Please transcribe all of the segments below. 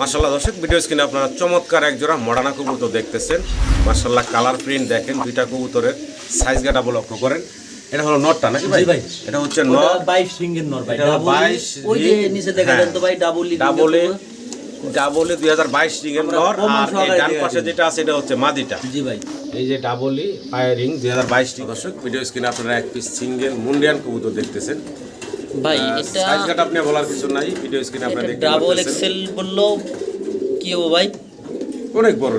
মার্শাল্লাহ দর্শক ভিডিও স্ক্রিনে আপনারা চমৎকার এক জোড়া মডানা কবুতর দেখতেছেন। মার্শাল্লাহ কালার প্রিন্ট দেখেন দুইটা কবুতরের সাইজ গাটা লক্ষ্য করেন। এটা হলো নটটা নাকি ভাই? ভাই। এটা হচ্ছে নট 22 রিংয়ের নর ভাই। এটা হলো 22 ওই যে নিচে দেখা হ্যাঁ। যান তো ভাই ডাবল ডাবলে ডাবলে দুই হাজার বাইশ রিংয়ের নর প্রমাণ আর এই ডান পাশে যেটা আছে এটা হচ্ছে মাদিটা। জি ভাই। এই যে ডাবলি ফায়ারিং দুই হাজার বাইশ দর্শক ভিডিও স্ক্রিনে আপনারা এক পিস সিঙ্গেল মুন্ডিয়ান কবুতর দেখতেছেন। ভাই এটা সাইজ গাটা আপনি বলার কিছু নাই ভিডিও স্ক্রিনে আপনারা দেখতে ডাবল এক্সেল বললেও কি হব ভাই? অনেক বড়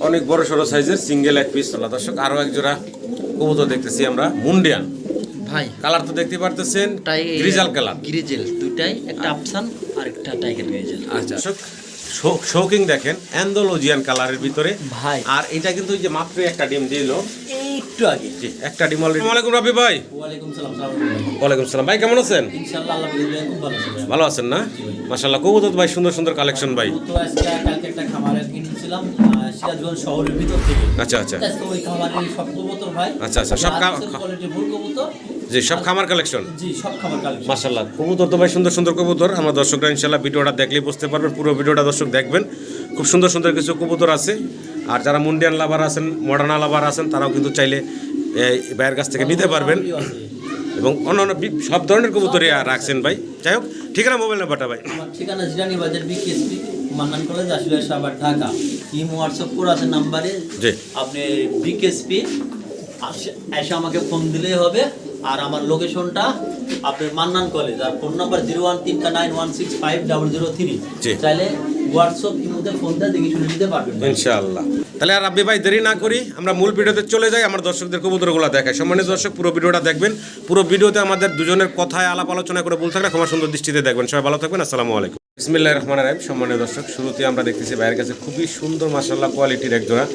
অনেক বড় সড়ো সাইজের সিঙ্গেল এক পিস তোলা। দর্শক আরও এক জোড়া কবুতর দেখতেছি আমরা মুন্ডিয়ান। ভাই কালার তো দেখতে পারতেছেন গ্রিজাল কালার গ্রিজেল দুইটাই একটা আফসান আর একটা টাইগার গ্রিজেল আচ্ছা শৌকিং দেখেন অ্যান্ডোলজিয়ান কালারের ভিতরে। ভাই। আর এটা কিন্তু ওই যে মাত্র একটা ডিম দিল একটু আগে। জি একটা ডিম অলরেডি ওয়ালাইকুম রাবি ভাই। ওয়ালাইকুম সালাম ওয়ালাইকুম সালাম। ভাই কেমন আছেন? ইনশাআল্লাহ আল্লাহ খুব ভালো আছে ভাই। ভালো আছেন না? মাশাল্লাহ কবুতর ভাই সুন্দর সুন্দর কালেকশন ভাই। তো আজকে কালকে একটা খামারে কিনেছিলাম সিরাজগঞ্জ শহরের ভিতর থেকে। আচ্ছা আচ্ছা। আজকে ওই খামারের সব কবুতর ভাই। আচ্ছা, আচ্ছা, সব কা- কোয়ালিটির ফুল কবুতর। জি সব খামার কালেকশন জি সব খাবার কালেকশন মাশাল্লাহ কবুতর তো ভাই সুন্দর সুন্দর কবুতর। আমার দর্শকরা ইনশাল্লাহ ভিডিওটা দেখলেই বুঝতে পারবেন পুরো ভিডিওটা দর্শক দেখবেন। খুব সুন্দর সুন্দর কিছু কবুতর আছে। আর যারা মুন্ডিয়ান লাভার আছেন মডার্না লাভার আছেন তারাও কিন্তু চাইলে এই ভাইয়ের কাছ থেকে নিতে পারবেন। এবং অন্যান্য সব ধরনের কবুতরই রাখছেন ভাই। যাই হোক ঠিকানা মোবাইল নাম্বারটা ভাই। ঠিকানা জিরানি বাজার বিকেএসপি মান্নান কলেজ আসলে সাবার ঢাকা। ইম হোয়াটসঅ্যাপ করে আছে নাম্বারে। জি। আপনি বিকেএসপি এসে আমাকে ফোন দিলেই হবে। আর আমার লোকেশনটা আপনার মান্নান কলেজ আর ফোন নাম্বার জিরো ওয়ান তিনটা nine one six five double zero three. চাইলে হোয়াটসঅ্যাপ ইমোতে ফোন দিয়ে দেখে শুনে নিতে পারবেন। ইনশাআল্লাহ। তাহলে আর রাব্বি ভাই দেরি না করি আমরা মূল ভিডিওতে চলে যাই আমার দর্শকদের কবুতরগুলো দেখাই। সম্মানিত দর্শক পুরো ভিডিওটা দেখবেন। পুরো ভিডিওতে আমাদের দুজনের কথায় আলাপ আলোচনা করে ভুল থাকলে ক্ষমা সুন্দর দৃষ্টিতে দেখবেন। সবাই ভালো থাকবেন আসসালামু আলাইকুম। বিসমিল্লাহির রহমানির রহিম। সম্মানিত দর্শক শুরুতে আমরা দেখতেছি ভাইয়ের কাছে খুবই সুন্দর মাশাআল্লাহ কোয়ালিটির এক জোড়া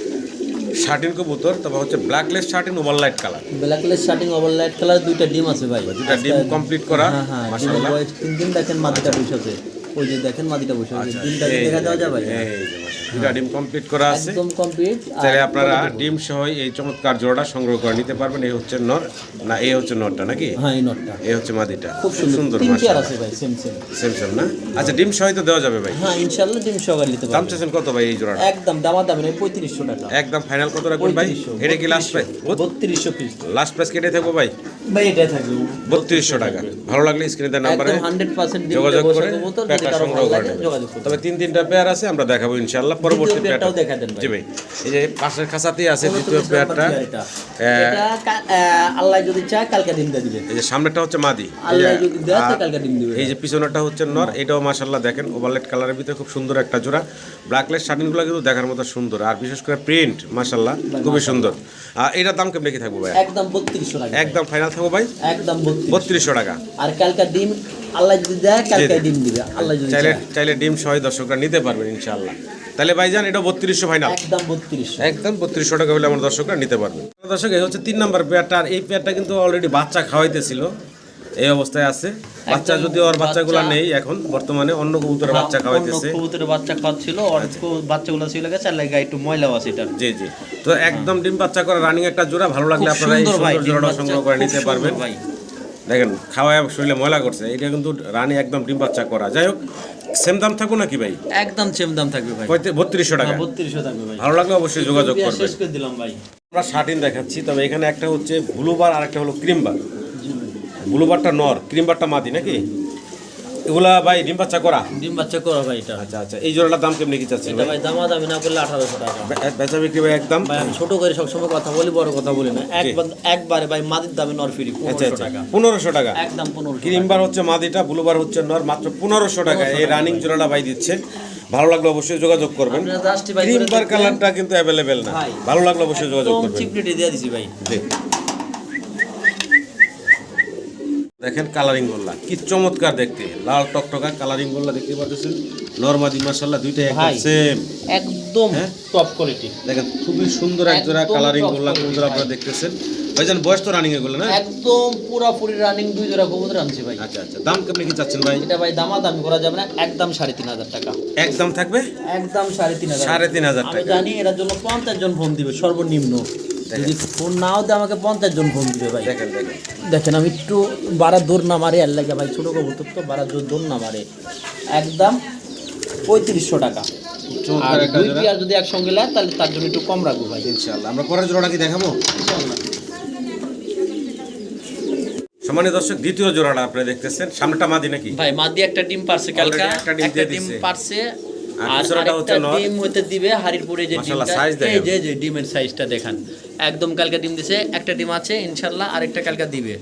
শার্টিন কবুতর। তবে হচ্ছে ব্ল্যাকলেস satin over light colour black colour শার্টিং over light colour দুইটা ডিম আছে ভাই। দুটা ডিম কমপ্লিট করা হ্যাঁ হ্যাঁ মাশাআল্লাহ। তিন দিন দেখেন মাদিটা বসেছে ওই যে দেখেন মাদিটা বসে আছে। আচ্ছা, ডিমটা দেখা দেওয়া যাবে? এই যে মাশাআল্লাহ। দুটা ডিম কমপ্লিট করা আছে। একদম কমপ্লিট চাইলে আপনারা ডিম সহ এই চমৎকার জোড়াটা সংগ্রহ করে নিতে পারবেন। এই হচ্ছে নর না এই হচ্ছে নরটা নাকি? হ্যাঁ এই নটটা এই হচ্ছে মাদিটা। খুব সুন্দর। তিন পেয়ার আছে ভাই সেম সেম সেম সেম না? আচ্ছা ডিম সহ তো দেওয়া যাবে ভাই? হ্যাঁ ইনশাআল্লাহ ডিম সহকারে নিতে দাম চাচ্ছেন কত ভাই এই জোড়াটা? একদম দামা দামি টাকা। একদম ফাইনাল কত রাখবেন ভাই? এটা কি last price piece last price কেটে থাকব ভাই? থাকবে। টাকা। ভালো লাগলে স্ক্রিনে নাম্বারে যোগাযোগ করে যদি সংগ্রহ করে যোগাযোগ তবে তিন তিনটা পেয়ার আছে আমরা দেখাবো ইনশাআল্লাহ। পরবর্তী পেয়ারটাও দেখা দেন জি ভাই এই যে পাশের খাঁচাতেই আছে দ্বিতীয় পেয়ারটা আহ, আল্লাহ যদি চায় কালকে ডিম দিয়ে দিবে। এই যে সামনেটা হচ্ছে মাদি। আল্লাহ যদি দেয় তো কালকে ডিম দিবে। এই যে পিছনেরটা হচ্ছে নর এটাও মাশাল্লাহ দেখেন ওভারলেট কালারের ভিতরে খুব সুন্দর একটা জোড়া। ব্ল্যাকলেস শার্টিনগুলো কিন্তু দেখার মতো সুন্দর। আর বিশেষ করে প্রিন্ট মাশাল্লাহ খুবই সুন্দর। আর এটার দাম কেমন কি থাকব ভাই? একদম বত্রিশশো টাকা। একদম ফাইনাল থাকব ভাই? একদম বত্রিশ বত্রিশশো টাকা। আর কালকে ডিম আল্লাহ যদি দেয় কালকে ডিম দিবে। আল্লাহ যদি চাইলে চাইলে ডিম সহ দর্শকরা নিতে পারবেন ইনশাআল্লাহ। তাহলে ভাইজান এটা বত্রিশশো ফাইনাল একদম বত্রিশশো। একদম বত্রিশশো টাকা হলে আমার দর্শকরা নিতে পারবে দর্শক এই হচ্ছে তিন নম্বর পেয়ারটা। আর এই পেয়ারটা কিন্তু অলরেডি বাচ্চা খাওয়াইতেছিল। এই অবস্থায় আছে। বাচ্চা যদি ওর বাচ্চাগুলো নেই এখন বর্তমানে অন্য কবুতরের বাচ্চা খাওয়াইতেছে। কবুতরের বাচ্চা খাওয়াচ্ছিল। আর কবু- বাচ্চাগুলো ছিল গেছে আর লাগা একটু ময়লাও আছে এটা জি জি। তো একদম ডিম বাচ্চা করা রানিং একটা জোড়া। ভালো লাগলে আপনারা এই সুন্দর জোড়াটা সংগ্রহ করে নিতে পারবেন। ভাই। দেখেন খাওয়ায় শরীরে ময়লা করছে এটা কিন্তু রানী একদম ডিম বাচ্চা করা। যাই হোক সেম দাম থাকুক নাকি ভাই? একদম সেম দাম থাকবে ভাই। বত্রিশশো টাকা। বত্রিশশো থাকবে ভাই। ভালো লাগলে অবশ্যই যোগাযোগ করবে শেষ করে দিলাম ভাই। আমরা শার্টিন দেখাচ্ছি তবে এখানে একটা হচ্ছে ব্লুবার আর একটা হলো ক্রিমবার ব্লুবারটা নর ক্রিমবারটা মাদি নাকি? এগুলা ভাই ডিম বাচ্চা করা? ডিম বাচ্চা করা ভাই এটা। আচ্ছা আচ্ছা। এই জোড়াটার দাম কেমনি কি চাচ্ছেন ভাই? দামা দামি না করলে আঠারোশো টাকা। বেচা বিক্রি ভাই একদম? ভাই আমি ছোট করে সবসময় কথা বলি বড় কথা বলি না। একবার একবারে ভাই মাদির দামে নর ফ্রি আচ্ছা পনেরোশো আচ্ছা টাকা। পনেরোশো টাকা? একদম পনেরোশো ক্রিমবার হচ্ছে মাদিটা ব্লুবার হচ্ছে নর মাত্র পনেরোশো টাকা। এই রানিং জোড়াটা ভাই দিচ্ছে ভালো লাগলে অবশ্যই যোগাযোগ করবেন। ক্রিমবার কালারটা কিন্তু অ্যাভেলেবেল না। ভালো লাগলে অবশ্যই যোগাযোগ করবেন। চিপ রেটে দিয়ে দিছি ভাই। জি। দেখেন কালারিং গোল্লা কি চমৎকার দেখতে। লাল টকটকা কালারিং গোল্লা দেখতে পাচ্ছেন নরমাদি মাসাল্লাহ দুইটাই একদম। সেম একদম হ্যাঁ? টপ কোয়ালিটি দেখেন খুবই সুন্দর এক জোড়া কালারিং গোল্লা quality, কবুতর আপনারা দেখতেছেন। ভাইজান বয়স তো রানিং এগুলো না? একদম পুরাপুরি রানিং দুই জোড়া কবুতর আনছি ভাই। আচ্ছা আচ্ছা দাম কেমনি কি চাচ্ছেন ভাই? এটা ভাই দামা দামি করা যাবে না একদম সাড়ে তিন হাজার টাকা। একদম থাকবে? একদম সাড়ে তিন হাজার। সাড়ে তিন হাজার আমি টাকা। জানি এটার জন্য পঞ্চাশ জন ফোন দিবে সর্বনিম্ন। যদি ফোন নাও দেয় আমাকে পঞ্চাশ জন ফোন দিবে ভাই। দেখেন দেখেন। দেখেন আমি একটু বাড়ার দৌড় না মারে আর লাগে ভাই ছোটো কবুতর তো বাড়ার জোর দৌড় না মারে। একদম পঁয়ত্রিশশো টাকা। আর একটা দুই পেয়ার যদি একসঙ্গে নেয় তাহলে তার জন্য একটু কম রাখব ভাই। ইনশাআল্লাহ। আমরা পরের জোড়াটা কি দেখাবো। সম্মানীয় দর্শক দ্বিতীয় জোড়াটা আপনি দেখতেছেন। সামনেটা মাদি নাকি? ভাই মাদি একটা ডিম পারছে কালকা একটা ডিম। পারছে আর আর হচ্ছে ডিম হতে দিবে হাড়িরপুরে যে ডিমটা। এই যে যে ডিমের সাইজটা দেখান। একদম কালকা ডিম দিছে একটা ডিম আছে ইনশাআল্লাহ আরেকটা কালকা দিবে।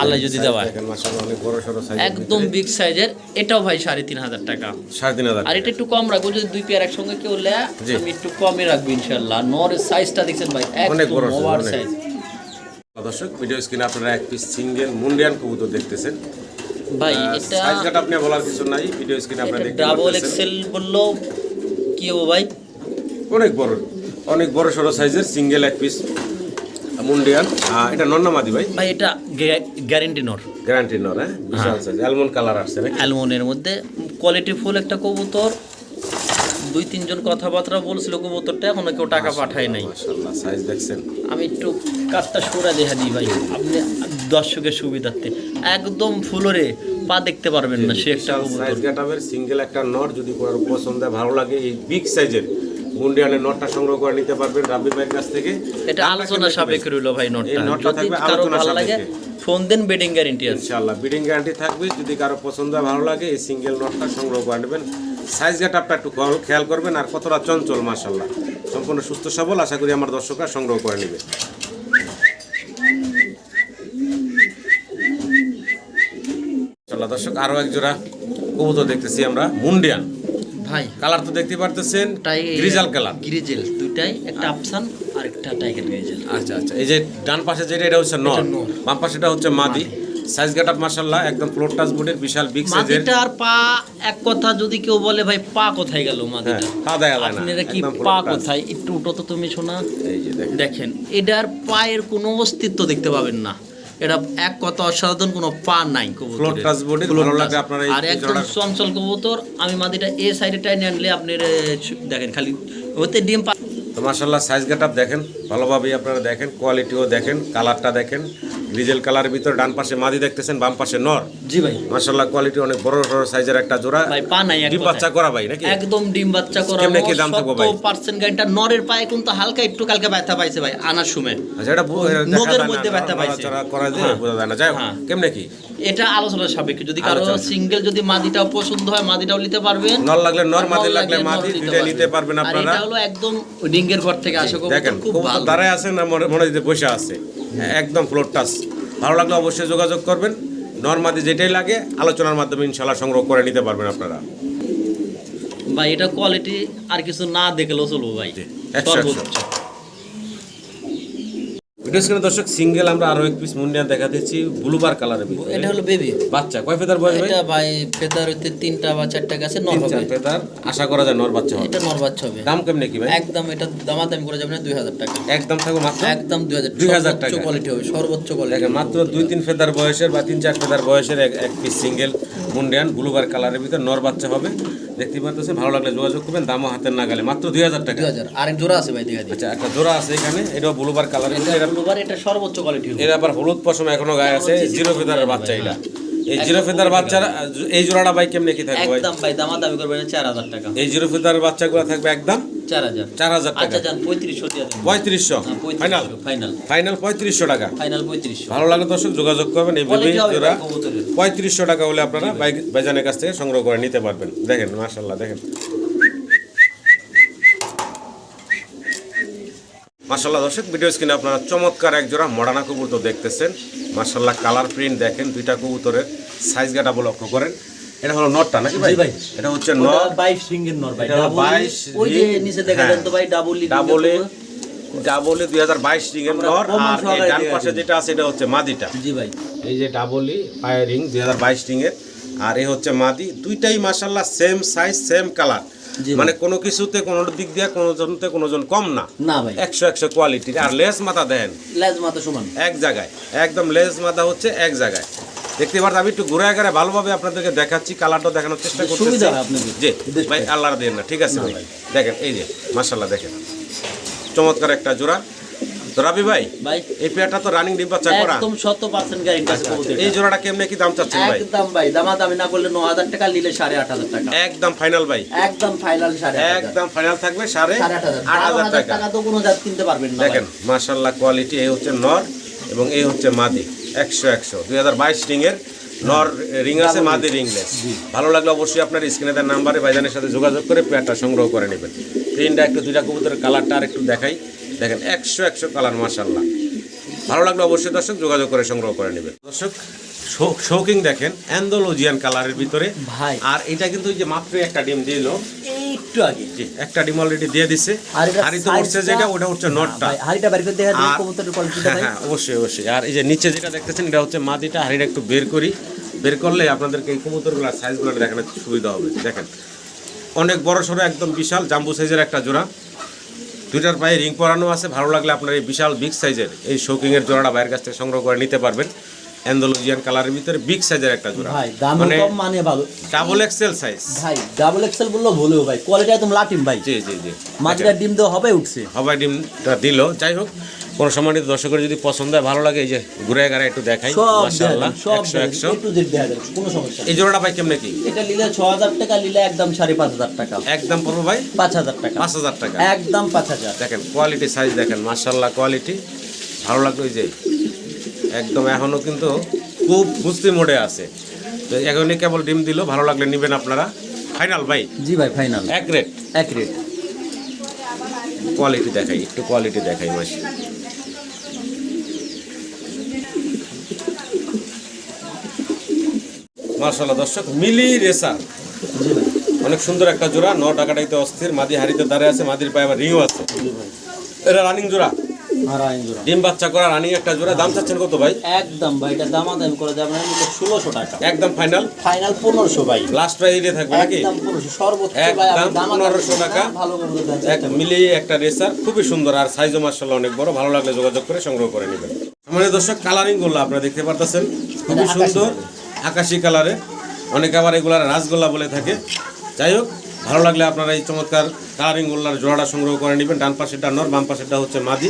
আল্লাহ যদি দেওয়া দেখেন মাশাআল্লাহ অনেক বড় সড়ো সাইজ একদম বিগ সাইজের এটাও ভাই সাড়ে তিন হাজার টাকা। সাড়ে তিন হাজার আর এটা একটু কম রাখব যদি দুই পেয়ার একসঙ্গে কেউ লেয়। আমি একটু কমে রাখব ইনশাআল্লাহ। নরের সাইজটা দেখছেন ভাই অনেক বড়। সাইজ দর্শক ভিডিও স্ক্রিনে আপনারা এক পিস সিঙ্গেল মুন্ডিয়ান কবুতর দেখতেছেন। ভাই এটা সাইজ কাটা আপনি বলার কিছু নাই ভিডিও স্ক্রিনে আপনারা দেখতে ডাবল এক্সেল বললেও কি হব ভাই? অনেক বড় অনেক বড় সড়ো সাইজের সিঙ্গেল এক পিস মুন্ডিয়ান এটা নন্নামাদি ভাই? ভাই এটা গ্যারেন্টি নর। গ্যারান্টি নর হ্যাঁ? বিশাল সাইজ অ্যালমন্ড কালার আসছে নাকি? অ্যালমনের মধ্যে কোয়ালিটি ফুল একটা কবুতর। দুই তিনজন কথাবার্তা বলছিল কবুতরটা এখনও কেউ টাকা পাঠায় নাই। মাশাআল্লাহ সাইজ দেখছেন। আমি একটু কাজটা সরা দেখা দিই ভাই। আপনি দর্শকের সুবিধার্থে। একদম ফুলরে পা দেখতে পারবেন না সে একটা সাইজ কাটাবের সিঙ্গেল একটা নট যদি কারও পছন্দ হয়, ভালো লাগে এই বিগ সাইজের মুন্ডিয়ানের নটটা সংগ্রহ করে নিতে পারবেন রাব্বি ভাইয়ের কাছ থেকে। এটা আলোচনা সাপেক্ষে রইল ভাই নোটটা এই নোটটা যদি থাকবে কারও আলোচনা ভালো লাগে। ফোন দেন বেডিং গ্যারেন্টি আছে। ইনশাআল্লাহ বিডিং গ্যারান্টি থাকবে। যদি কারও পছন্দ হয়, ভালো লাগে এই সিঙ্গেল নটটা সংগ্রহ করে নেবেন। সাইজ গেটআপটা একটু খেয়াল- করবেন আর কতটা চঞ্চল মাশাল্লাহ সম্পূর্ণ সুস্থ সবল আশা করি আমার দর্শকরা সংগ্রহ করে নেবে। ইনশাআল্লাহ দর্শক আরও এক জোড়া কবুতর দেখতেছি আমরা মুন্ডিয়ান। ভাই কালার তো দেখতে পারতেছেন গ্রিজাল কালার গ্রিজেল দুইটাই একটা আফসান আর একটা টাইগার গ্রিজেল আচ্ছা আচ্ছা এই যে ডান পাশে যেটা এটা হচ্ছে নর। বাম পাশেটা হচ্ছে মাদি। সাইজ গেটআপ মাশাল্লাহ একদম ফ্লোর টাচ বোর্ডের বিশাল বিগ সাইজের আর পা এক কথা যদি কেউ বলে ভাই পা কোথায় গেল মাদিটা হ্যাঁ, পা দেখা যায় না। আপনারা কি পা কোথায়? একটু উঠো তো তুমি শোনা এই যে দেখেন। দেখেন এটার পায়ের কোনো অস্তিত্ব দেখতে পাবেন না। এটা এক কথা অসাধারণ কোনো পা নাই এই আর একদম চঞ্চল কবুতর আমি মাদিটা এ সাইডে টাইনে আনলে আপনি দেখেন খালি ওতে ডিম পা তো সাইজ গেট দেখেন ভালোভাবেই আপনারা দেখেন কোয়ালিটিও দেখেন কালারটা দেখেন। গ্রিজেল কালারের ভিতর ডান পাশে মাদি দেখতেছেন বাম পাশে নর। জি ভাই। মাশাল্লাহ কোয়ালিটি অনেক বড় বড় সাইজের একটা জোড়া। ভাই পা নাই ডিম বাচ্চা করা ভাই নাকি? একদম ডিম বাচ্চা করা কেমনে কি দাম থাকব ভাই? পার্সেন্ট গাড়িটা নরের পায়ে কিন্তু হালকা একটু কালকে ব্যথা পাইছে ভাই আনার সময় আচ্ছা এটা বু- এটা দেখা নখের যায় না, মধ্যে ব্যথা পাইছে। করা যায় হ্যাঁ। বোঝা যায় না। যাই হোক, হ্যাঁ। কেমনে কি? এটা আলোচনার সাপেক্ষে যদি কারও সিঙ্গেল যদি মাদিটাও পছন্দ হয় মাদিটাও নিতে পারবেন। নর লাগলে নর, মাদি লাগলে মাদি, নিতে দুইটাই নিতে পারবেন। আপনারা। এটা হলো একদম ডিঙ্গের ঘর থেকে আসে খুব ভালো। দাঁড়ায় আছে না মনে দিতে বসে আছে? একদম ফ্লোর টাচ ভালো লাগলে অবশ্যই যোগাযোগ করবেন। নর্মাদি যেটাই লাগে আলোচনার মাধ্যমে ইনশাল্লাহ সংগ্রহ করে নিতে পারবেন আপনারা। ভাই এটা কোয়ালিটি আর কিছু না দেখলেও চলবো ভাই জি, একশো, একশো। সর্বোচ্চ ভিডিও স্ক্রিনে দর্শক সিঙ্গেল আমরা আরও এক পিস মুন্ডিয়া দেখা দিচ্ছি ব্লুবার কালারের ভিতরে এটা হলো বেবি বাচ্চা কয় ফেদার বয়স এটা ভাই ফেদার হইতে তিনটা বা চারটা গেছে নর হবে। ফেদার আশা করা যায় নর বাচ্চা হবে। এটা নর বাচ্চা হবে। দাম কেমনে কি ভাই? একদম এটা দামাদামি করে যাবে না দুই হাজার টাকা। একদম থাকবে মাত্র? একদম দুই হাজার 2000 সর্বোচ্চ টাকা। কোয়ালিটি হবে সর্বোচ্চ কোয়ালিটি মাত্র দুই তিন ফেদার বয়সের বা তিন চার ফেদার বয়সের এক এক পিস সিঙ্গেল মুন্ডিয়ান ব্লুবার কালারের ভিতরে নর বাচ্চা হবে। দেখতে পারতেছেন ভালো লাগলে যোগাযোগ করবেন দামও হাতের নাগালে মাত্র দুই হাজার টাকা। দুই হাজার। আরেক জোড়া আছে ভাই দেখা আচ্ছা একটা জোড়া আছে এখানে এটা ব্লুবার কালারের এটা এরা- এটা সর্বোচ্চ কোয়ালিটি এর আবার হলুদ পশম এখনও গায়ে আছে জিরো ফেদারের বাচ্চা এটা। এই জিরো ফেদার বাচ্চারা এই জোড়াটা ভাই কেমনে কি থাকবে একদম ভাই দামা দামি করবেন চার হাজার টাকা। এই জিরো ফেদারের বাচ্চাগুলো থাকবে একদম? চার হাজার। চার হাজার টাকা। আচ্ছা যান পঁয়ত্রিশশো দিয়ে দেন। পঁয়ত্রিশশো। ফাইনাল। ফাইনাল। ফাইনাল পঁয়ত্রিশশো টাকা। ফাইনাল পঁয়ত্রিশশো। ভালো লাগে দর্শক যোগাযোগ করবেন। এই বেবি জোড়া ভাই কবুতরের। পঁয়ত্রিশশো টাকা হলে আপনারা বাইজানের কাছ থেকে সংগ্রহ করে নিতে পারবেন। দেখেন মার্শাল্লাহ দেখেন। মার্শাল্লাহ দর্শক ভিডিও স্ক্রিনে আপনারা চমৎকার এক জোড়া মডানা কবুতর দেখতেছেন। মার্শাল্লাহ কালার প্রিন্ট দেখেন দুইটা কবুতরের সাইজ গাটা লক্ষ্য করেন। এটা হলো নটটা নাকি ভাই? ভাই। এটা হচ্ছে নট। 22 রিংগের নর ভাই এটা হলো ডাবল 22 ওই যে নিচে দেখা হ্যাঁ। তো ভাই ডাবল ডাবলে ডাবলে দুই হাজার বাইশ রিংয়ের নর আর এই ডান পাশে যেটা আছে এটা হচ্ছে মাদিটা। জি ভাই। এই যে ডাবলি ফায়ারিং দুই হাজার বাইশ রিংয়ের। আর এ হচ্ছে মাদি। দুইটাই মাসাল্লাহ সেম সাইজ সেম কালার মানে কোনো কিছুতে কোনো দিক দিয়ে কোনো জনতে কোনো জন কম না। না ভাই। একশো একশো কোয়ালিটির আর লেস মাথা দেন। লেস মাথা সমান। এক জায়গায়। একদম লেস মাথা হচ্ছে এক জায়গায়। দেখতে পারেন আমি একটু ঘুরে ঘুরে ভালোভাবে আপনাদেরকে দেখাচ্ছি কালারটা দেখানোর চেষ্টা আপনাদের। জি ভাই আল্লাহর দেন না। ঠিক আছে ভাই। দেখেন এই যে মাসাল্লাহ দেখেন। চমৎকার একটা জোড়া। তো রাবি ভাই ভাই এই পেয়ারটা তো রানিং ডিম বাচ্চা করা। একদম শত পার্সেন্ট গ্যারেন্টি আছে। এই জোড়াটা কেমনে কি দাম চাচ্ছেন ভাই? একদম ভাই দামা দামি না করলে ন হাজার টাকা নিলে সাড়ে আট হাজার টাকা। একদম ফাইনাল ভাই। একদম ফাইনাল সাড়ে আট হাজার। একদম ফাইনাল থাকবে সাড়ে সাড়ে আট হাজার। আট বারো হাজার হাজার টাকা। টাকা তো কোনো জাত কিনতে পারবেন না দেখেন মাশাল্লাহ কোয়ালিটি এই হচ্ছে নর এবং এই হচ্ছে মাদি একশো একশো। দুই হাজার বাইশ রিংয়ের নর রিং আছে মাদি রিংলেস ভালো লাগলে অবশ্যই আপনার স্ক্রিনে তার নাম্বারে ভাইজানের সাথে যোগাযোগ করে পেয়ারটা সংগ্রহ করে নেবেন। প্রিন্টটা একটু দুইটা কবুতরের কালারটা আর একটু দেখাই। দেখেন একশো একশো কালার মাশাল্লাহ ভালো লাগলে অবশ্যই দর্শক যোগাযোগ করে সংগ্রহ করে নেবেন। দর্শক শৌকিং দেখেন অ্যান্ডোলজিয়ান কালারের ভিতরে। ভাই। আর এটা কিন্তু যে মাত্র একটা ডিম দিল। একটু আগে। জি একটা ডিম অলরেডি দিয়ে দিছে। আর এটা size-টা- যেটা ওটা হচ্ছে নটটা হাড়িটা বের করে দেখা কবুতরের কোয়ালিটিটা ভাই। হ্যাঁ অবশ্যই অবশ্যই। আর এই যে নিচে যেটা দেখতেছেন এটা হচ্ছে মাদিটা। হাড়িটা একটু বের করি। বের করলে আপনাদেরকে এই কবুতরগুলোর সাইজগুলো দেখানোর সুবিধা হবে। দেখেন অনেক বড় সড়ো একদম বিশাল জাম্বু সাইজের একটা জোড়া। দুইটার পায়ে রিং পরানো আছে। ভালো লাগলে আপনার এই বিশাল বিগ সাইজের এই শৌকিংয়ের জোড়াটা বাইরের কাছ থেকে সংগ্রহ করে নিতে পারবেন। অ্যান্ডোলজিয়ান কালারের ভিতরে বিগ সাইজের একটা জোড়া। ভাই দাম মানে কম মানে ভালো। ডাবল এক্সেল সাইজ ভাই ডাবল এক্সেল বলল ভুলেও ভাই। কোয়ালিটি একদম লাটিম ভাই। জি জি জি। মাটিটা ডিম দেওয়া হবে উঠছে। হবাই ডিমটা দিল। যাই হোক কোনো সম্মানিত দর্শকের যদি পছন্দ হয় ভালো লাগে এই যে ঘুরে গাড়া একটু দেখাই। মাশাআল্লাহ যাবে, সব একশো একশো। একটু জেড দেখা যাবে কোনো সমস্যা এই জোড়াটা ভাই কেমনে কি? এটা নিলে ছ হাজার টাকা নিলে একদম সাড়ে পাঁচ হাজার টাকা। একদম পড়ব ভাই? পাঁচ হাজার টাকা। পাঁচ হাজার টাকা। একদম পাঁচ হাজার। দেখেন কোয়ালিটি সাইজ দেখেন মার্শাল্লাহ কোয়ালিটি ভালো লাগল এই যে একদম এখনও কিন্তু খুব বুঝতে মোডে আছে। তো এখনই কেবল ডিম দিল ভালো লাগলে নেবেন আপনারা। ফাইনাল ভাই? জি ভাই ফাইনাল। এক রেট? এক রেট। কোয়ালিটি দেখাই একটু কোয়ালিটি দেখাই মাস। মার্শাল্লাহ দর্শক মিলি রেসার। অনেক সুন্দর একটা জোড়া ন টাকাটাইতে অস্থির মাদি হাড়িতে দাঁড়িয়ে আছে মাদির পায়ে আবার রিংও আছে। এটা রানিং জোড়া? ডিম বাচ্চা করা রানিং একটা জোড়া দাম চাচ্ছেন কত ভাই? একদম ভাই এটা দামাদামি করে যাবে ষোলোশো টাকা। একদম ফাইনাল ফাইনাল পনেরোশো ভাই। লাস্ট প্রাইস থাকবে নাকি? সর্বোচ্চ ভাই একদম আমি 1500 টাকা। এক মিলিয়ে একটা রেসার খুবই সুন্দর আর সাইজও মার্শাল্লাহ অনেক বড়। ভালো লাগলে যোগাযোগ করে সংগ্রহ করে নেবেন। আমাদের দর্শক কালারিংগুলো আপনারা দেখতে পারতেছেন। খুবই সুন্দর আকাশি কালারে অনেকে আবার এগুলার রাসগোল্লা বলে থাকে। যাই হোক ভালো লাগলে আপনারা এই চমৎকার কালারিং গোল্লার জোড়াটা সংগ্রহ করে নেবেন। ডান পাশেরটা নর বাম পাশেরটা হচ্ছে মাদি।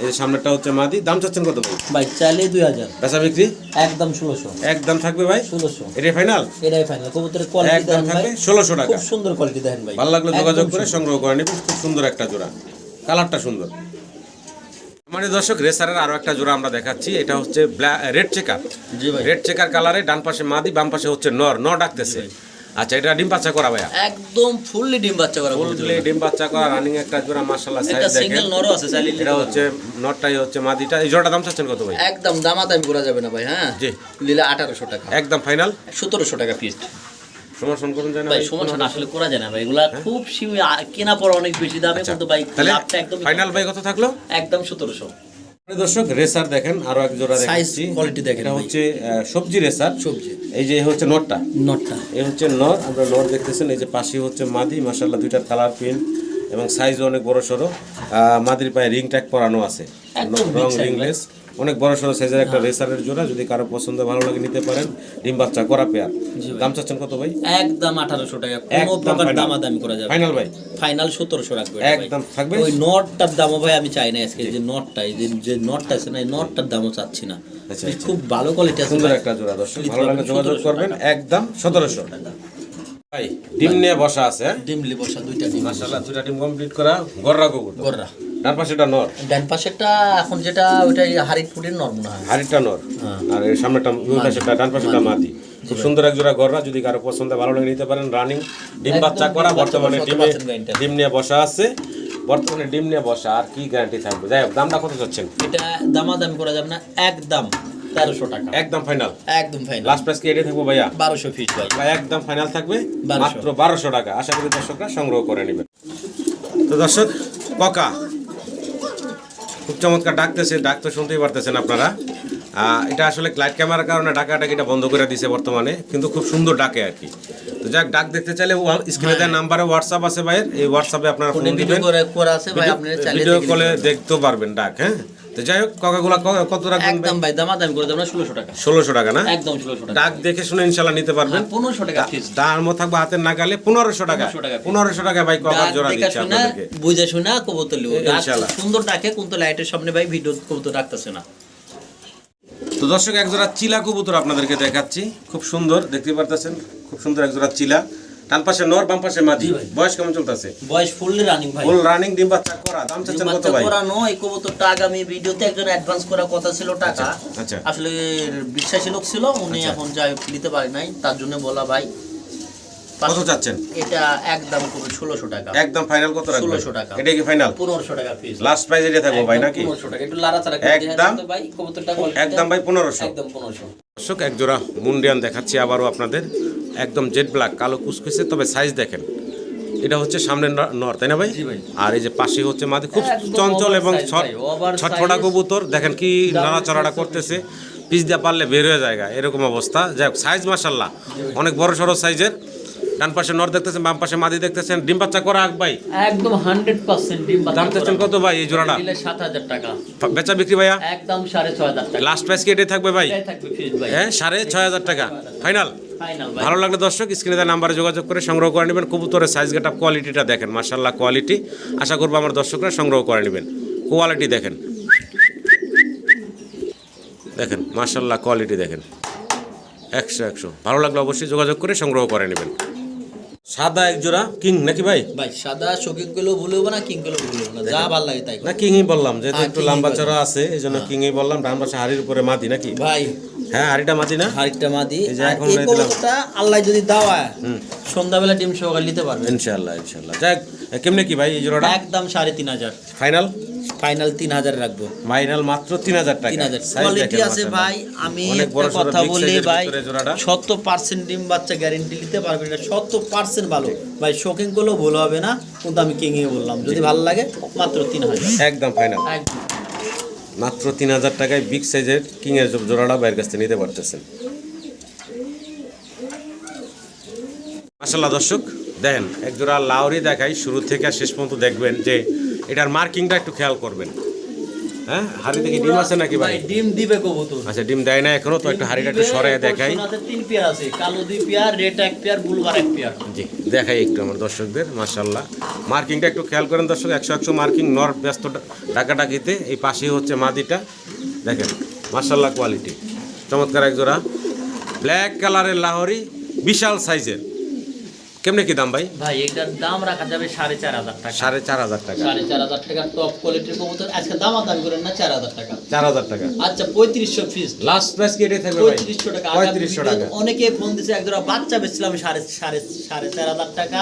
এই যে সামনেরটা হচ্ছে মাদি। দাম চাচ্ছেন কত ভাই? ভাই চাইলে দুই হাজার। বেচা বিক্রি? একদম ষোলোশো। একদম থাকবে ভাই? ষোলোশো। এটাই ফাইনাল? এটাই ফাইনাল। কবুতরের কোয়ালিটি একদম থাকবে ষোলোশো টাকা। খুব সুন্দর কোয়ালিটি দেখেন ভাই। ভালো লাগলে যোগাযোগ করে সংগ্রহ করে নেবেন। খুব সুন্দর একটা জোড়া। কালারটা সুন্দর। মানে দর্শক রেসারের আরও একটা জোড়া আমরা দেখাচ্ছি। এটা হচ্ছে রেড চেকার। রেড চেকার কালারে ডান পাশে মাদি বাম পাশে হচ্ছে নর। নর ডাকতেছে। আচ্ছা এটা ডিম বাচ্চা করা ভাইয়া? একদম ফুললি ডিম বাচ্চা করা ফুল কবুতর। দিলে ডিম বাচ্চা করা রানিং একটা জোড়া মার্শাল্লাহ এটা সাইজ সিঙ্গেল নরও আছে চাইলে এটা হচ্ছে নরটাই হচ্ছে মাদিটা। এই জোড়াটা দাম চাচ্ছেন কত ভাই? একদম দামাদামি করা যাবে না ভাই হ্যাঁ? জি। নিলে আঠারোশো টাকা। একদম ফাইনাল সতেরোশো টাকা পিস সমর্থন করুন যায় না ভাই ভাই? সমস্যা না আসলে করা যায় না ভাই এগুলা খুব সীমি কেনা পড়া অনেক বেশি দামে আচ্ছা, কিন্তু ভাই লাভটা একদম ফাইনাল ভাই কত থাকল? একদম সতেরোশো। মানে দর্শক রেসার দেখেন আরও এক জোড়া দেখাচ্ছি। কোয়ালিটি দেখেন এটা হচ্ছে সবজি রেসার। সবজি। এই যে হচ্ছে নটটা। নটটা। এই হচ্ছে নর আমরা নর দেখতেছেন এই যে পাশে হচ্ছে মাদি মাশাআল্লাহ দুইটা কালার প্রিন্ট এবং সাইজ অনেক বড় সড়ো মাদির পায়ে রিং ট্যাগ পরানো আছে। একদম রং রিংলেস অনেক বড় সড়ো সাইজের একটা রেসারের জোড়া যদি কারও পছন্দ ভালো লাগে নিতে পারেন। ডিম বাচ্চা করা পেয়ার দাম চাচ্ছেন কত ভাই? একদম আঠারোশো টাকা। কোনো একদম প্রকার দামাদামি করা যাবে ফাইনাল ভাই? ফাইনাল সতেরোশো রাখবে একদম থাকবে? ওই নটটার দামও ভাই আমি চাই না আজকে। যে নটটা এই যে নটটা আছে না এই নটটার দামও চাচ্ছি না। আচ্ছা, খুব ভালো কোয়ালিটি আছে সুন্দর একটা জোড়া দর্শক। ভালো পারবেন যোগাযোগ 1700 করবেন। একদম সতেরোশো। ভাই ডিম নিয়ে বসা আছে। হ্যাঁ? ডিমলি বসা দুইটা ডিম। মাসাল্লাহ দুটা ডিম কমপ্লিট করা। গররা গররা। ডান পাশে এটা নর? ডান পাশেরটা এখন যেটা ওইটা হাড়ি ফুটের নর মনে হয়। হাড়িটা নর? হ্যাঁ। আর এর সামনেটা ওই পাশেটা ডান পাশেটা মাদি। খুব সুন্দর এক জোড়া গররা যদি কারও পছন্দ ভালো লাগে নিতে পারেন। রানিং ডিম বাচ্চা করা বর্তমানে ডিমে ডিম নিয়ে বসা আছে। বর্তমানে ডিম নিয়ে বসা আর কি গ্যারান্টি থাকবে? যাই হোক দামটা কত চাচ্ছেন? এটা দামাদামি করা যাবে না একদম তেরোশো টাকা। একদম ফাইনাল একদম ফাইনাল লাস্ট প্রাইস কি থাকব ভাইয়া? বারোশো ফিট ভাই। একদম ফাইনাল থাকবে। মাত্র বারোশো টাকা। আশা করি দর্শকরা সংগ্রহ করে নেবেন। তো দর্শক ককা খুব চমৎকার ডাকতেছে ডাক তো শুনতেই পারতেছেন আপনারা। এটা আসলে ক্লাইট ক্যামেরার কারণে ডাকাটাকিটা বন্ধ করে দিছে বর্তমানে কিন্তু খুব সুন্দর ডাকে আর কি। তো যাক ডাক দেখতে চাইলে স্ক্রিনে দেওয়ার নাম্বারে হোয়াটসঅ্যাপ আছে ভাইয়ের এই হোয়াটসঅ্যাপে আপনারা ফোন দিবেন। ভিডিও কলে দেখতেও পারবেন ডাক হ্যাঁ। তো যাই হোক কত একদম ভাই দামা দামি করে দেবো না ষোলোশো টাকা। ষোলোশো টাকা না? একদম ষোলোশো টাকা। ডাক দেখে শুনে ইনশাল্লাহ নিতে পারবেন। পনেরোশো টাকা দাম থাকবে হাতের নাগালে পনেরোশো টাকা। 1500 টাকা পনেরোশো টাকা ভাই কভার জোড়া দিচ্ছে আপনাদেরকে। বুঝে শোনা কবুতর। সুন্দর ডাকে কিন্তু লাইটের সামনে ভাই ভিডিও কবুতর রাখতেছে না। তো দর্শক একজোড়া চিলা কবুতর আপনাদেরকে দেখাচ্ছি। খুব সুন্দর দেখতে পারতেছেন? খুব সুন্দর একজোড়া চিলা। ডান পাশে নর বাম পাশে মাঝি বয়স কেমন চলতেছে? বয়স ফুললি রানিং ভাই। ফুল রানিং ডিম বাচ্চা করা দাম চাচ্ছেন কত ভাই? এই কবুতরটা আগামী ভিডিওতে একজন অ্যাডভান্স করার কথা ছিল টাকা। আচ্ছা। আসলে বিশ্বাসী লোক ছিল উনি এখন যাই নিতে পারে নাই তার জন্য বলা ভাই। কত চাচ্ছেন? এটা একদম করে ষোলোশো টাকা। একদম ফাইনাল কত রাখবেন? 1600 টাকা। এটা কি ফাইনাল পনেরোশো টাকা পিস লাস্ট প্রাইস এটা থাকব ভাই নাকি? পনেরোশো টাকা। একটু লাড়াচাড়া একদম? ভাই কবুতরটা একদম ভাই পনেরোশো। একদম পনেরোশো। দর্শক এক জোড়া মুন্ডিয়ান দেখাচ্ছি আবারও আপনাদের। একদম জেড ব্ল্যাক কালো কুচকুচে তবে সাইজ দেখেন। এটা হচ্ছে সামনে নর তাই না ভাই? আর এই যে পাশে হচ্ছে মাদি খুব চঞ্চল এবং। ছটফটা কবুতর দেখেন কি নাড়াচড়াটা করতেছে। পিস দিয়ে পারলে বের হয়ে যায় এরকম অবস্থা। যাই হোক সাইজ মাসাল্লাহ অনেক বড় সড়ো সাইজের ডান পাশে নর দেখতেছেন বাম পাশে মাদি দেখতেছেন। ডিম বাচ্চা করা আগ ভাই? একদম হান্ড্রেড পার্সেন্ট ডিম বাচ্চা দাম চাচ্ছেন কত ভাই এই জোড়াটা? দিলে সাত হাজার টাকা। বেচা বিক্রি ভাইয়া? একদম সাড়ে ছয় হাজার টাকা। লাস্ট প্রাইস কি এটাই থাকবে ভাই? এটাই থাকবে ফিস ভাই। হ্যাঁ সাড়ে ছয় হাজার টাকা। ফাইনাল ভালো লাগলে দর্শক স্ক্রিনে দেওয়া নাম্বারে যোগাযোগ করে সংগ্রহ করে নেবেন। কবুতরের সাইজ গেট কোয়ালিটিটা দেখেন। মার্শাল্লাহ কোয়ালিটি আশা করব আমার দর্শকরা সংগ্রহ করে নেবেন। কোয়ালিটি দেখেন। দেখেন মার্শাল্লাহ কোয়ালিটি দেখেন। একশো একশো। ভালো লাগলে অবশ্যই যোগাযোগ করে সংগ্রহ করে নেবেন। সাদা এক জোড়া কিং নাকি ভাই? ভাই সাদা শোকিংগুলো ভুলবো না কিংগুলো ভুলবো না যা ভালো লাগে তাই না কিংই বললাম যেহেতু হ্যাঁ, একটু লম্বা চড়া আছে এই জন্য কিংই বললাম ডান পাশে হাড়ির উপরে মাদি নাকি? ভাই হ্যাঁ হাড়িটা মাদি না? আরেকটা মাদি। এই যে এখন এই কবুতরটা আল্লাহ যদি দাওয়া সন্ধ্যাবেলা ডিম সহকারে নিতে পারবে। ইনশাল্লাহ ইনশাআল্লাহ। যাক কেমনে কি ভাই এই জোড়াটা? একদম সাড়ে তিন হাজার। ফাইনাল? ফাইনাল তিন হাজার রাখব। ফাইনাল মাত্র তিন হাজার টাকা। তিন হাজার। কোয়ালিটি আছে ভাই আমি একটা কথা বলি ভাই শত পার্সেন্ট ডিম বাচ্চা গ্যারেন্টি নিতে পারবেন শত পার্সেন্ট ভালো। ভাই শোকিং করলেও ভুল হবে না কিন্তু আমি কিংই বললাম। যদি ভালো লাগে মাত্র তিন হাজার। একদম ফাইনাল মাত্র তিন হাজার টাকায় বিগ সাইজের কিং এর জোড়াটা বাইরের কাছ থেকে নিতে পারতেছেন। মাসাল্লাহ দর্শক দেখেন এক জোড়া লাউরি দেখাই শুরু থেকে শেষ পর্যন্ত দেখবেন যে এটার মার্কিংটা একটু খেয়াল করবেন। হ্যাঁ? হাড়ি থেকে ডিম আছে নাকি ভাই? ডিম দিবে কবুতর। আচ্ছা ডিম দেয় না এখনও তো একটু হাড়িটা একটু সরাই দেখাই। তিন পেয়ার আছে কালো দুই পেয়ার রেড এক পেয়ার বুলবার এক পেয়ার। জি দেখাই একটু আমার দর্শকদের মার্শাল্লাহ মার্কিংটা একটু খেয়াল করেন দর্শক একশো একশো মার্কিং নর ব্যস্ত ডাকাডাকিতে এই পাশেই হচ্ছে মাদিটা। দেখেন মার্শাল্লাহ কোয়ালিটি চমৎকার এক জোড়া। ব্ল্যাক কালারের লাহরি বিশাল সাইজের কেমনে কি দাম ভাই? ভাই এটার দাম রাখা যাবে সাড়ে চার হাজার টাকা। সাড়ে চার হাজার টাকা। সাড়ে চার হাজার টাকা টপ কোয়ালিটির কবুতর। আজকে দাম দাম করেন না চার হাজার টাকা। চার হাজার টাকা। আচ্ছা পঁয়ত্রিশশো ফিস লাস্ট প্রাইস কি এটাই থাকবে পঁয়ত্রিশশো টাকা। পঁয়ত্রিশশো টাকা। অনেকে ফোন দিছে একজোড়া বাচ্চা বেচছিলাম সাড়ে সাড়ে সাড়ে চার হাজার টাকা।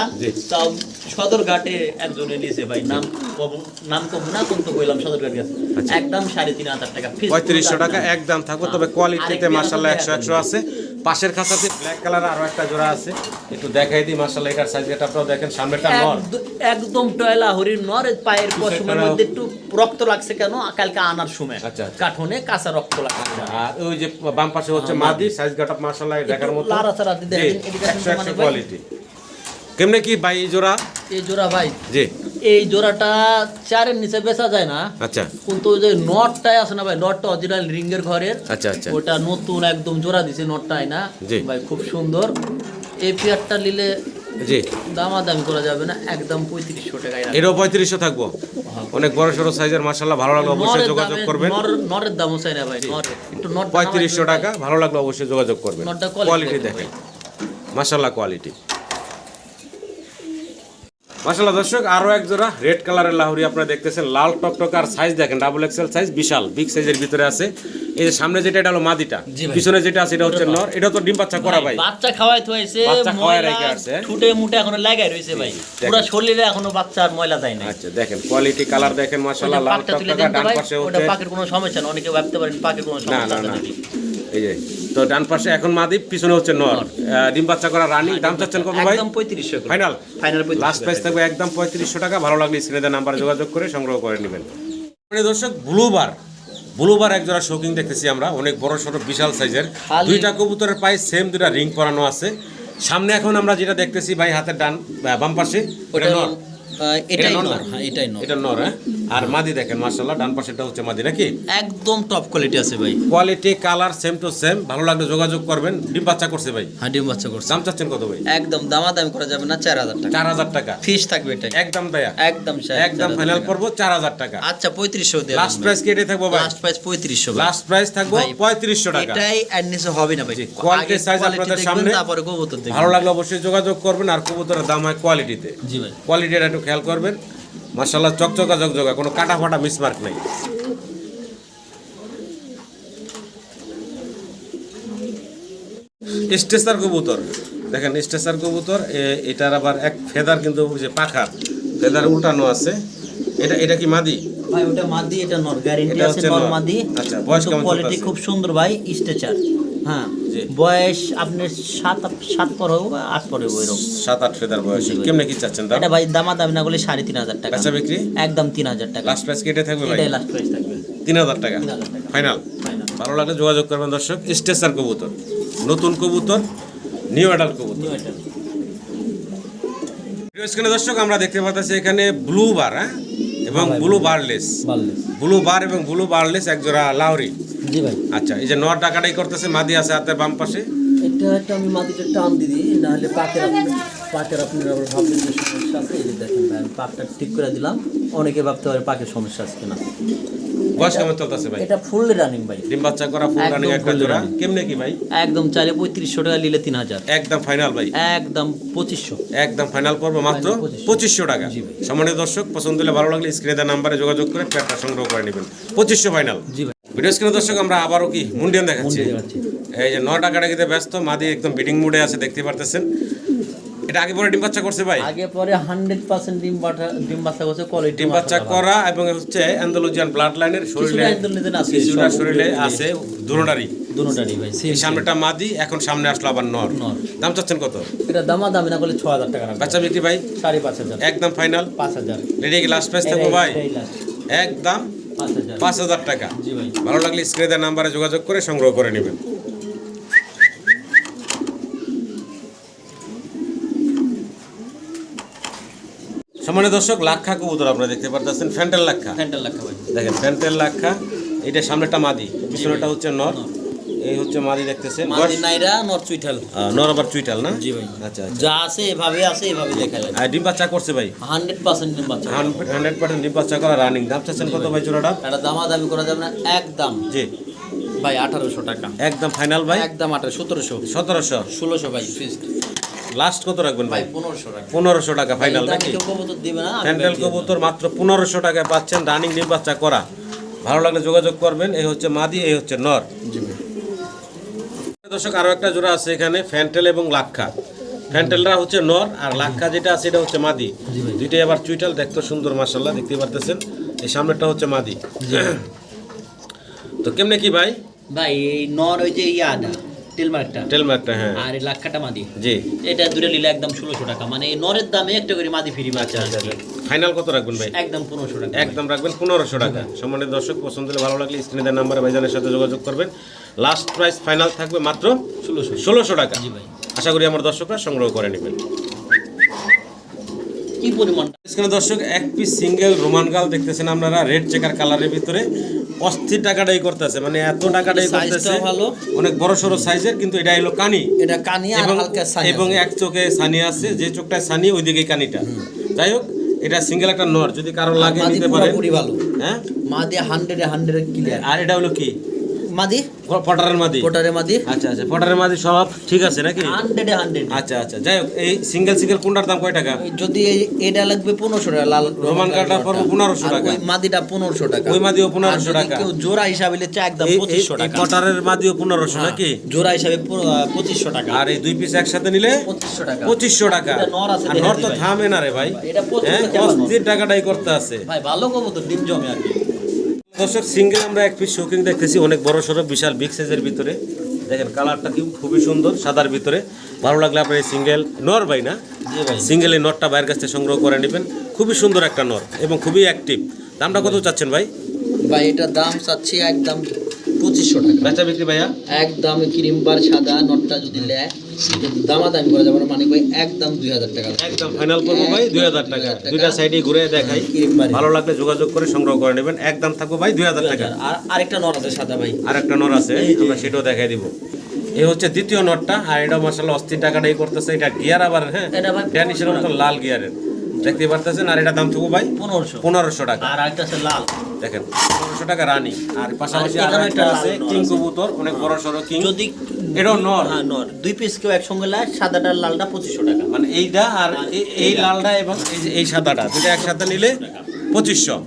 তাও সদর ঘাটে একজনে নিয়েছে ভাই নাম কব- নাম কম না কোন তো বললাম সদর ঘাট গেছে আচ্ছা। একদম সাড়ে তিন হাজার টাকা। পঁয়ত্রিশশো টাকা একদম থাকবে তবে কোয়ালিটিতে পেয়ার একশো একশো আছে। পাশের খাঁচাতে ব্ল্যাক কালার আরও একটা জোড়া আছে। একটু দেখাই দিই মাসাল্লাহ এটার সাইজ এটা আপনারা দেখেন সামনেটা নর। একদ- একদম টয়লা হরির নর পায়ের পশমের মধ্যে একটু রক্ত লাগছে কেন? কালকে আনার সময়। আচ্ছা, আচ্ছা। কাঠনে কাঁচা রক্ত লাগছে। আর ওই যে বাম পাশে হচ্ছে মাদি সাইজ গাটা মার্শাল্লাহ দেখার মতো। দিতে দেখেন, এদিকে একশো সমানে কোয়ালিটি কেমনে কি বাই জোড়া? এই জোড়া ভাই জি। এই জোড়াটা চারের নিচে বেচা যায় না। আচ্ছা। কিন্তু ওই যে নটটাই আছে না ভাই নটটা অরিজিনাল রিঙ্গের ঘরের। আচ্ছা আচ্ছা। ওটা নতুন একদম জোড়া দিছে নটটাই না। ভাই খুব সুন্দর। এই পেয়ারটা নিলে জি। দামাদামি করা যাবে না একদম পঁয়ত্রিশশো টাকায়। এটাও পঁয়ত্রিশশো থাকব। অনেক বড় সড়ো সাইজের মার্শাল্লাহ ভালো লাগল অবশ্যই যোগাযোগ করবেন। নরের দামও চাই না ভাই একটু নট পঁয়ত্রিশশো টাকা ভালো লাগল অবশ্যই যোগাযোগ করবেন। নটটা কোয়ালিটি দেখেন মার্শাল্লাহ কোয়ালিটি মার্শাল্লাহ দর্শক আরও এক জোড়া রেড কালারের লাহুরি আপনারা দেখতেছেন। লাল টকটক আর সাইজ দেখেন ডাবল এক্সেল সাইজ বিশাল বিগ সাইজের ভিতরে আছে। এই যে সামনে যেটা এটা হলো মাদিটা। পিছনে যেটা আছে এটা হচ্ছে নর এটা তো ডিম বাচ্চা করা ভাই বাচ্চা খাওয়াই থইছে বাচ্চা খাওয়াই রেখে আসছে। ঠুটে মুটে এখনও লাগাই রইছে ভাই। পুরো শরীরে এখনও বাচ্চা আর ময়লা যায় না আচ্ছা দেখেন কোয়ালিটি কালার দেখেন মার্শাল্লাহ লাল টকটকা ডান পাশে ওটা পাকের কোনো সমস্যা না অনেকে ভাবতে পারেন পাকের কোনো সমস্যা না আছে না। এই যে তো ডান পাশে এখন মাদি পিছনে হচ্ছে নর। ডিম বাচ্চা করা রানিং দাম চাচ্ছেন কত ভাই? একদম পঁয়ত্রিশশো ফাইনাল ফাইনাল লাস্ট প্রাইস থাকবে একদম পঁয়ত্রিশশো টাকা। ভালো লাগলে স্ক্রিনে নাম্বার যোগাযোগ করে সংগ্রহ করে নেবেন। প্রিয় দর্শক ব্লুবার ব্লুবার এক জোড়া শৌকিং দেখতেছি আমরা। অনেক বড় সড়ো বিশাল সাইজের দুইটা কবুতরের পায়ে সেম দুইটা রিং পরানো আছে। সামনে এখন আমরা যেটা দেখতেছি ভাই হাতের ডান বাম পাশে ওটা নর। আহ, এটাই নর নর হ্যাঁ এটাই নর। এটা নর হ্যাঁ? আর মাদি দেখেন মার্শাল্লাহ ডান পাশেটা হচ্ছে মাদি নাকি? একদম টপ কোয়ালিটি আছে ভাই। Quality colour same to same ভালো লাগলে যোগাযোগ করবেন। ডিম বাচ্চা করছে ভাই। হাডিম বাচ্চা করছে। দাম চাচ্ছেন কত ভাই? একদম দামাদামি করা যাবে না চার হাজার টাকা। চার হাজার টাকা। ফিস থাকবে এটা একদম দেয়া একদম একদম। ফাইনাল করব চার হাজার টাকা। আচ্ছা পঁয়ত্রিশশো লাস্ট প্রাইস কেটে থাকব ভাই। লাস্ট প্রাইস পঁয়ত্রিশশো লাস্ট প্রাইস থাকব পঁয়ত্রিশশো টাকা। এটাই হবে না ভাই। আপনাদের সামনে। তারপরে কবুতর ভালো লাগলে অবশ্যই যোগাযোগ করবেন আর কবুতরের দাম হয় কোয়ালিটিতে জি ভাই। কোয়ালিটিটা একটু খেয়াল করবেন। মার্শাল্লাহ চকচকা চকচকা কোনো কাটা ফাটা মিসমার্ক নেই। স্টেসার কবুতর, দেখেন স্টেসার কবুতর এটার আবার এক ফেদার কিন্তু পাখার, ফেদার উল্টানো আছে। এটা এটা কি মাদি? ভাই ওটা মাদি এটা নর গ্যারেন্টি আছে নর। মাদি। আচ্ছা, বয়স কেমন কোয়ালিটি খুব সুন্দর ভাই স্ট্রেচার। হ্যাঁ। বয়স আপনার সাত সাত পর হোক আট পরে হোক এরকম সাত আট ফেদার বয়সী। কেমনে কি চাচ্ছেন দাম এটা ভাই দামা দামি না করলে সাড়ে তিন হাজার টাকা। বেচা বিক্রি? একদম তিন হাজার টাকা। লাস্ট প্রাইস কেটে থাকবে ভাই? লাস্ট প্রাইস থাকবে। তিন হাজার টাকা। ফাইনাল ভালো লাগলে যোগাযোগ করবেন দর্শক। স্টেসার কবুতর। নতুন কবুতর নিউ অ্যাডাল্ট কবুতর। নিউ দর্শক আমরা দেখতে পাচ্ছি এখানে ব্লু বার হ্যাঁ? এবং ব্লু বার্লেস। ব্লু বার এবং ব্লু বার্লেস এক জোড়া লাউরি জি ভাই। আচ্ছা এই যে নর টাকাটাই করতেছে মাদি আছে হাতের বাম পাশে। এটা একটা আমি মাটিটা টান দিয়ে দিই নাহলে পাকের পাকের আপনি আবার ভাবলেন যে সমস্যা আছে এই যে দেখেন ভাই আমি পাকটা ঠিক করে দিলাম। অনেকে ভাবতে পারে পাকের সমস্যা আছে কিনা। বয়স কেমন চলতেছে ভাই? এটা ফুল রানিং ভাই। ডিম বাচ্চা করা ফুল রানিং একটা জোড়া? কেমনে কি ভাই? একদম চাইলে পঁয়ত্রিশশো টাকা নিলে তিন হাজার। একদম ফাইনাল ভাই। একদম পঁচিশশো। একদম ফাইনাল করব মাত্র পঁচিশশো। পঁচিশশো টাকা। জি দর্শক পছন্দ হলে ভালো লাগলে স্ক্রিনে দেওয়া নাম্বারে যোগাযোগ করে সংগ্রহ করে নেবেন। পঁচিশশো ফাইনাল জি ভাই। ভিডিও স্ক্রিনে দর্শক আমরা আবারও কি মুন্ডিয়ান দেখাচ্ছি। এই যে ন টাকাটাকিতে ব্যস্ত মাদি একদম বিডিং মুডে আছে দেখতে পারতেছেন। এটা আগে পরে ডিম বাচ্চা করছে ভাই? আগে পরে হান্ড্রেড পার্সেন্ট ডিম বাটা ডিম বাচ্চা করছে কোয়ালিটি ডিম বাচ্চা করা এবং হচ্ছে অ্যান্ডালুজিয়ান ব্লাড লাইনের শরীরে কিছুটা শরীরে আছে দুটোটারই দুটারই ভাই সামনেটা মাদি এখন সামনে আসলো আবার নর। দাম চাচ্ছেন কত? এটা দামা দামি না ছ হাজার টাকা রাখবে। বাচ্চা বিক্রি ভাই? সাড়ে পাঁচ হাজার। একদম ফাইনাল পাঁচ হাজার। রেডি কি লাস্ট প্রাইস থাকব ভাই? একদম? পাঁচ হাজার। টাকা। জি ভাই। ভালো লাগলে স্ক্রিনে নাম্বারে যোগাযোগ করে সংগ্রহ করে নেবেন। সম্মানিত দর্শক লাক্ষা কবুতর আপনারা দেখতে পারতেছেন ফ্যান্টেল লাক্ষা। ফ্যান্টাল লাক্ষা ভাই। দেখেন ফ্যান্টেল লাক্ষা এটা সামনেটা মাদি পিছনেটা হচ্ছে নর। এই হচ্ছে মাদি দেখতেছেন। মাদি নাইরা নর চুইটাল নর আবার চুইটাল না? জি ভাই। আচ্ছা আচ্ছা। যা আছে এভাবে আছে এভাবে দেখা যায় আর ডিম বাচ্চা করছে ভাই? হান্ড্রেড পার্সেন্ট ডিম বাচ্চা। হান্ড্রেড পার্সেন্ট ডিম বাচ্চা করা রানিং দাম চাচ্ছেন কত ভাই জোড়াটা? এটা দামা দামি করা যাবে না একদম। জি। ভাই আঠারোশো টাকা। একদম ফাইনাল ভাই? একদম আঠারো সতেরোশো। সতেরোশো। ষোলোশো ভাই ফিক্সড লাস্ট কত রাখবেন ভাই পনেরোশো টাকা ফাইনাল নাকি? কেউ কবুতর মাত্র পনেরোশো টাকায় পাচ্ছেন রানিং ডিম বাচ্চা করা। ভালো লাগলে যোগাযোগ করবেন এই হচ্ছে মাদি এই হচ্ছে নর। দর্শক আরও একটা জোড়া আছে এখানে ফ্যান্টেল এবং লাক্ষা ফ্যান্টেলটা হচ্ছে নর আর লাক্ষা যেটা আছে এটা হচ্ছে মাদি। দুইটাই আবার চুইটাল দেখতে সুন্দর মার্শাল্লাহ দেখতে পারতেছেন। এই সামনেরটা হচ্ছে মাদি। তো কেমনে কি ভাই? ভাই এই নর ওই যে ইয়াটা টেলমার্কটা। টেলমার্কটা হ্যাঁ। আর এই লাক্ষাটা মাদি। জি। এটা নিলে একদম ষোলোশো টাকা। মানে নরের দামে একটা করে মাদি ফ্রি বাচ্চা আছে ফাইনাল কত রাখবেন ভাই? একদম পনেরোশো টাকা একদম রাখবেন পনেরোশো টাকা। সম্মানিত দর্শক পছন্দ হলে ভালো লাগলে স্ক্রিনে দেওয়ার নাম্বারে ভাইজানের সাথে যোগাযোগ করবেন। লাস্ট প্রাইস ফাইনাল থাকবে মাত্র ষোলোশো। ষোলোশো টাকা। জি ভাই। আশা করি আমার দর্শকরা সংগ্রহ করে নেবেন। কি পরিমাণ এখানে দর্শক এক পিস সিঙ্গেল রোমান গাল দেখতেছেন আপনারা রেড চেকার কালারের ভিতরে। অস্থির টাকাটাই করতেছে মানে এত টাকাটাই করতেছে। ভালো। অনেক বড় সড়ো সাইজের কিন্তু এটা হলো কানি। এটা কানি আর এবং হালকা সানি এবং এক চোখে সানি আছে যে চোখটায় সানি ওইদিকে কানিটা। যাই হোক এটা সিঙ্গেল একটা নর যদি কারও লাগে নিতে পারে ভালো হ্যাঁ? মাদি হান্ড্রেডে হান্ড্রেড ক্লিয়ার আর এটা হলো কি? মাদি? পটারের মাদি। কোটারে মাদি। আচ্ছা আচ্ছা পটারের মাদি সব ঠিক আছে নাকি? হান্ড্রেডে হান্ড্রেড। আচ্ছা আচ্ছা যাই হোক এই সিঙ্গেল সিঙ্গেল কোনটার দাম কয় টাকা? যদি এই- এটা লাগবে পনেরোশো টাকা লাল রোমান কার্ডটা পড়বে 1500 টাকা। ওই মাদিটা পনেরোশো টাকা। ওই মাদিও আর 1500 টাকা। কেউ জোড়া হিসাবে নিচ্ছে একদম এই- এই পঁচিশশো এই টাকা। পটারের মাদিও পনেরোশো হ্যাঁ, নাকি? জোড়া হিসাবে পঁচিশশো টাকা। আর এই দুই পিস একসাথে নিলে পঁচিশশো টাকা। পঁচিশশো টাকা। নর আছে নর তো থামে না রে ভাই। এটা পঁচিশশো হ্যাঁ টাকাটাই করতে আছে। ভাই ভালো কবো তো ডিম জমে আর কি। দর্শক সিঙ্গেল আমরা এক পিস শৌকিং দেখতেছি অনেক বড় সড়ো বিশাল বিগ সাইজের ভিতরে। দেখেন কালারটা কি খুবই সুন্দর সাদার ভিতরে। ভালো লাগলে আপনার এই সিঙ্গেল নর ভাই না? ভাই। সিঙ্গেল এই নটটা বাইরের কাছ থেকে সংগ্রহ করে নেবেন। খুবই সুন্দর একটা নর এবং খুবই অ্যাক্টিভ দামটা কত চাচ্ছেন ভাই? ভাই এটার দাম চাচ্ছি একদম পঁচিশশো টাকা। বেচা বিক্রি ভাইয়া? একদম ক্রিম বার সাদা নটটা যদি নেয়। দামাদামি করা যাবে না মানিক ভাই একদম দুই হাজার টাকা। একদম ফাইনাল করব ভাই দুই হাজার টাকা। দুইটা সাইডে ঘুরে দেখাই। ভালো লাগলে যোগাযোগ করে সংগ্রহ করে নেবেন। একদম থাকব ভাই দুই হাজার টাকা। আর আরেকটা নর আছে সাদা ভাই। আর একটা নর আছে আমরা সেটাও দেখাই দিব। এই হচ্ছে দ্বিতীয় নটটা আর এটা মাসাল্লাহ অস্থির টাকাটাই করতেছে। এটা গিয়ার আবার হ্যাঁ? ড্যানিশের মতো লাল গিয়ারের। দেখতে পারতেছেন? আর এটা দাম থাকব ভাই? পনেরোশো। পনেরোশো টাকা। আর একটা আছে লাল। দেখেন পনেরোশো টাকা রানি। আর পাশাপাশি আর একটা আছে কিং কবুতর অনেক বড় সড়ো কিং। যদি এটাও নর? হ্যাঁ নর। দুই পিস কেউ একসঙ্গে লায় সাদাটা লালটা পঁচিশশো টাকা। মানে এইটা আর এ- এই লালটা এবং এই যে এই সাদাটা দুটো একসাথে নিলে পঁচিশশো।